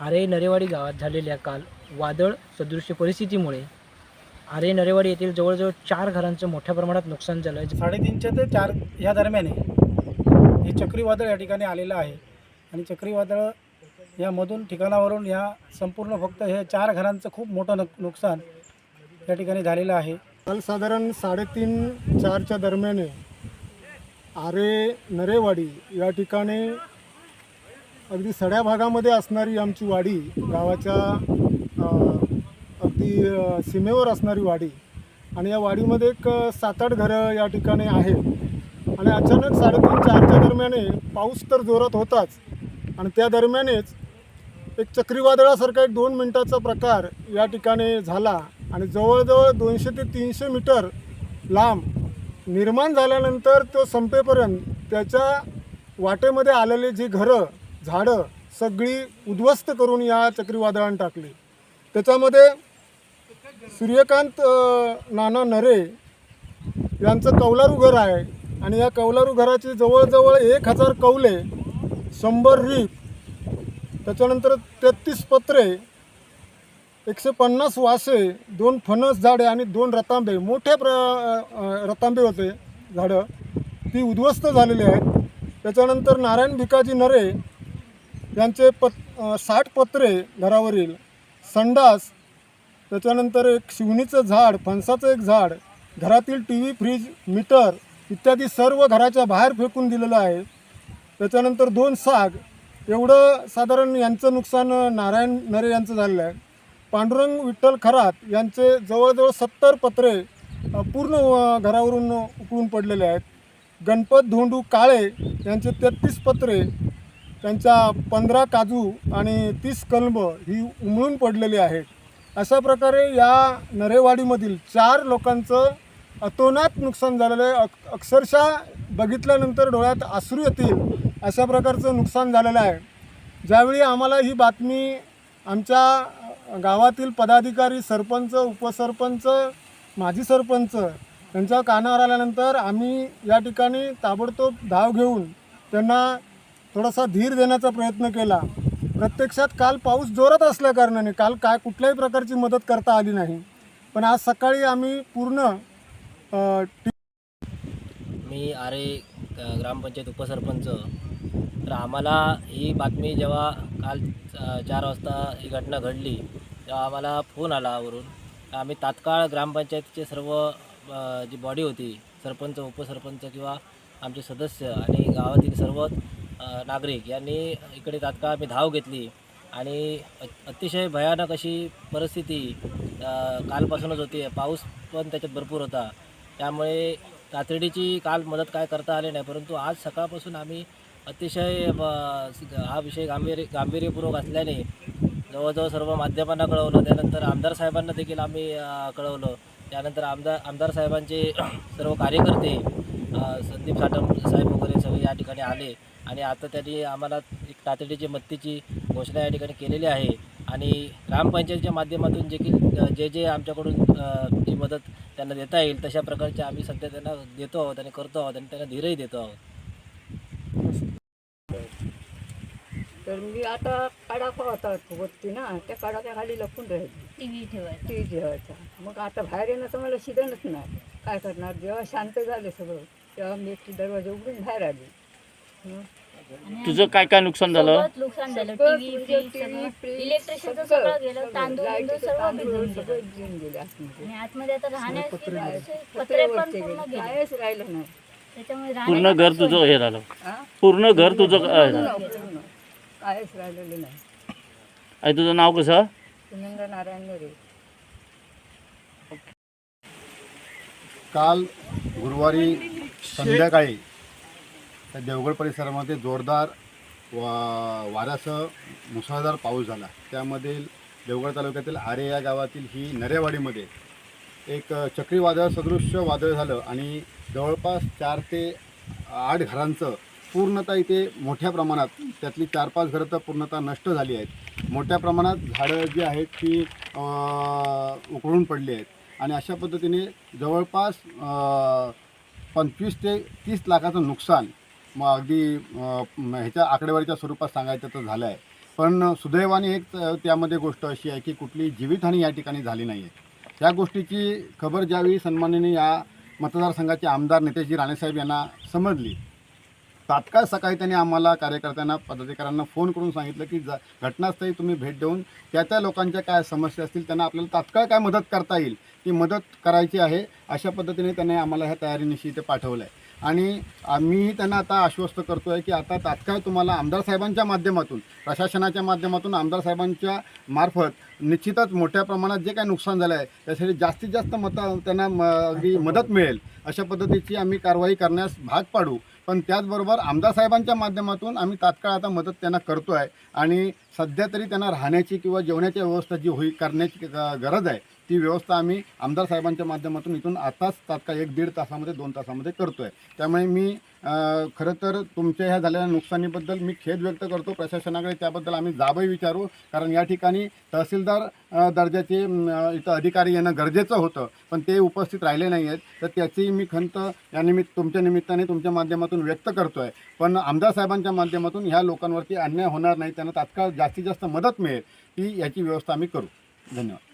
नरेवाडी गावात झालेल्या काल वादळ सदृश्य परिस्थितीमुळे आरे नरेवाडी येथील जवळजवळ चार घरांचं मोठ्या प्रमाणात नुकसान झालं आहे. साडेतीनशे ते चार ह्या दरम्यान आहे हे चक्रीवादळ या ठिकाणी आलेलं आहे. आणि चक्रीवादळ यामधून ठिकाणावरून या संपूर्ण फक्त हे चार घरांचं खूप मोठं नुक नुकसान या ठिकाणी झालेलं आहे. काल साधारण साडेतीन चारच्या दरम्यान आरे नरेवाडी या ठिकाणी अगदी सड्या भागामध्ये असणारी आमची वाडी गावाच्या अगदी सीमेवर असणारी वाडी. आणि या वाडीमध्ये एक सात आठ घरं या ठिकाणी आहेत. आणि अचानक साडेतीन चारच्या दरम्याने पाऊस तर जोरात होताच. आणि त्या दरम्यानेच एक चक्रीवादळासारखा एक दोन मिनटाचा प्रकार या ठिकाणी झाला. आणि जवळजवळ दोनशे ते तीनशे मीटर लांब निर्माण झाल्यानंतर तो संपेपर्यंत त्याच्या वाटेमध्ये आलेले जी घरं झाडं सगळी उद्ध्वस्त करून या चक्रीवादळानं टाकली. त्याच्यामध्ये सूर्यकांत नाना नरे यांचं कौलारू घर आहे आणि या कौलारू घराची जवळजवळ एक हजार कौले शंभर रीप त्याच्यानंतर तेहतीस पत्रे एकशे पन्नास वासे दोन फणस झाडे आणि दोन रतांबे मोठे प्र रतांबे होते झाडं. ती उद्ध्वस्त झालेली आहेत. त्याच्यानंतर नारायण भिकाजी नरे यांचे पत साठ पत्रे घरावरील संडास त्याच्यानंतर एक शिवणीचं झाड फणसाचं एक झाड घरातील टी व्ही फ्रीज मीटर इत्यादी सर्व घराच्या बाहेर फेकून दिलेलं आहे. त्याच्यानंतर दोन साग एवढं साधारण यांचं नुकसान नारायण नरे यांचं झालेलं आहे. पांडुरंग विठ्ठल खरात यांचे जवळजवळ सत्तर पत्रे पूर्ण घरावरून उकळून पडलेले आहेत. गणपत धोंडू काळे यांचे तेहतीस पत्रे त्यांच्या पंधरा काजू आणि तीस कलम ही उमळून पडलेली आहेत. अशा प्रकारे या नरेवाडीमधील चार लोकांचं अतोनात नुकसान झालेलं आहे. अक अक्षरशः बघितल्यानंतर डोळ्यात आसरू येतील अशा प्रकारचं नुकसान झालेलं आहे. ज्यावेळी आम्हाला ही बातमी आमच्या गावातील पदाधिकारी सरपंच उपसरपंच माजी सरपंच यांच्या कानावर आल्यानंतर आम्ही या ठिकाणी ताबडतोब धाव घेऊन त्यांना थोडासा धीर देण्याचा प्रयत्न केला. प्रत्यक्षात काल पाऊस जोरात असल्याकारणाने काल काय कुठल्याही प्रकारची मदत करता आली नाही. पण आज सकाळी आम्ही पूर्ण अ, टी मी आरे अ, ग्रामपंचायत उपसरपंच. तर आम्हाला ही बातमी जेव्हा काल अ, चार वाजता ही घटना घडली तेव्हा आम्हाला फोन आला वरून. आम्ही तात्काळ ग्रामपंचायतीचे सर्व अ, जी बॉडी होती सरपंच उपसरपंच किंवा आमचे सदस्य आणि गावातील सर्व नागरिक यांनी इकडे तात्काळ आम्ही धाव घेतली. आणि अतिशय भयानक अशी परिस्थिती कालपासूनच होती. पाऊस पण त्याच्यात भरपूर होता. त्यामुळे तातडीची काल मदत काय करता आली नाही परंतु आज सकाळपासून आम्ही अतिशय हा विषय गांभीर्य गांभीर्यपूर्वक असल्याने जवळजवळ सर्व माध्यमांना कळवलं. त्यानंतर आमदार साहेबांना देखील आम्ही कळवलं. त्यानंतर आमदार आमदार साहेबांचे सर्व कार्यकर्ते संदीप साटम साहेब वगैरे सगळे या ठिकाणी आले. आणि आता त्यांनी आम्हाला एक तातडीची मदतीची घोषणा या ठिकाणी केलेली आहे. आणि ग्रामपंचायतीच्या माध्यमातून जे की जे जे आमच्याकडून जी मदत त्यांना देता येईल तशा प्रकारचे आम्ही सध्या त्यांना देतो आहोत आणि करतो आहोत आणि त्यांना धीरही देतो आहोत. तर मी आता काढा होता होती ना त्या काढाच्या खाली लपून राहिली. टी व्ही ठेवायचं. ती जेवायचा मग आता बाहेर येणं तर मला शिदणच नाही. काय करणार? जेव्हा शांत झाले सगळं. तेव्हा मी दरवाजा उघडून बाहेर आली. हं. तुझं काय काय नुकसान झालं? नुकसान झालं. सगळं टीव्ही फ्रीज TV, सगळं. फ्रीज, इलेक्ट्रिशियनचं सगळं, सगळं गेलं. सगळं. तांदूळ बिंदूळ लाईटीचं सर्व तांदूळ भिजून सगळं गेलं भिजून गेले आतमध्ये. आणि आतमध्ये आता राहण्याचे पत्रे पत्रे पत्रे पण वरचे पूर्ण गेले. गेले. कायच राहिलं नाही. त्याच्यामुळे पूर्ण राहण्याचं घर पण तुझं सोय हे झालं. हा? पूर्ण घर तुझं हे झालं पूर्ण, पूर्ण. कायच राहिलेलं नाही. आणि तुझं नाव कसं? सुनंदा नारायण नरे. काल गुरुवारी संध्याकाळी त्या देवगड परिसरामध्ये जोरदार वा वाऱ्यासह मुसळधार पाऊस झाला. त्यामध्ये देवगड तालुक्यातील आरे या गावातील ही नरेवाडीमध्ये एक चक्रीवादळ सदृश्य वादळ झालं आणि जवळपास चार ते आठ घरांचं पूर्णतः इथे मोठ्या प्रमाणात त्यातली चार पाच घरं तर पूर्णतः नष्ट झाली आहेत. मोठ्या प्रमाणात झाडं जी आहेत ती उकळून पडली आहेत. आणि अशा पद्धतीने जवळपास पंचवीस ते तीस लाखाचं नुकसान मग अगदी ह्याच्या आकडेवारीच्या स्वरूपात सांगायचं तर झालं आहे पण सुदैवाने एक त्यामध्ये गोष्ट अशी आहे की कुठली जीवितहानी या ठिकाणी झाली नाही आहे त्या गोष्टीची खबर ज्यावेळी सन्माननीय या मतदारसंघाचे आमदार नेतेजी राणेसाहेब यांना समजली तात्काळ सकाळी त्यांनी आम्हाला कार्यकर्त्यांना पदाधिकाऱ्यांना फोन करून सांगितलं की जा घटनास्थळी तुम्ही भेट देऊन त्या त्या लोकांच्या काय समस्या असतील त्यांना आपल्याला तात्काळ काय मदत करता येईल ती मदत करायची आहे अशा पद्धतीने त्यांनी आम्हाला ह्या तयारीनिशी इथे पाठवलं आहे आणि आम्ही त्यांना आता आश्वस्त करतो आहे की आता तात्काळ तुम्हाला आमदार साहेबांच्या माध्यमातून प्रशासनाच्या माध्यमातून आमदार साहेबांच्या मार्फत निश्चितच मोठ्या प्रमाणात जे काही नुकसान झालं आहे त्यासाठी जास्तीत जास्त मतं त्यांना म अगदी मदत मिळेल अशा पद्धतीची आम्ही कारवाई करण्यास भाग पाडू. पण त्याचबरोबर आमदार साहेबांच्या माध्यमातून आम्ही तात्काळ आता मदत त्यांना करतो आहे आणि सध्या तरी त्यांना राहण्याची किंवा जेवणाची व्यवस्था जी होई करण्याची ग- गरज आहे ती व्यवस्था आम्ही आमदार साहेबांच्या माध्यमातून इथून आताच तात्काळ एक दीड तासामध्ये दोन तासामध्ये करतो आहे त्यामुळे मी खरं तर तुमच्या ह्या झालेल्या नुकसानीबद्दल मी खेद व्यक्त करतो. प्रशासनाकडे त्याबद्दल आम्ही जाबही विचारू. कारण या ठिकाणी तहसीलदार दर्जाचे इथं अधिकारी येणं गरजेचं होतं. पण ते उपस्थित राहिले नाही आहेत तर त्याची मी खंत या निमित्त तुमच्या निमित्ताने तुमच्या माध्यमातून व्यक्त करतो आहे पण आमदार साहेबांच्या माध्यमातून ह्या लोकांवरती अन्याय होणार नाही. त्यांना तात्काळ जास्तीत जास्त मदत मिळेल. ती याची व्यवस्था आम्ही करू. धन्यवाद.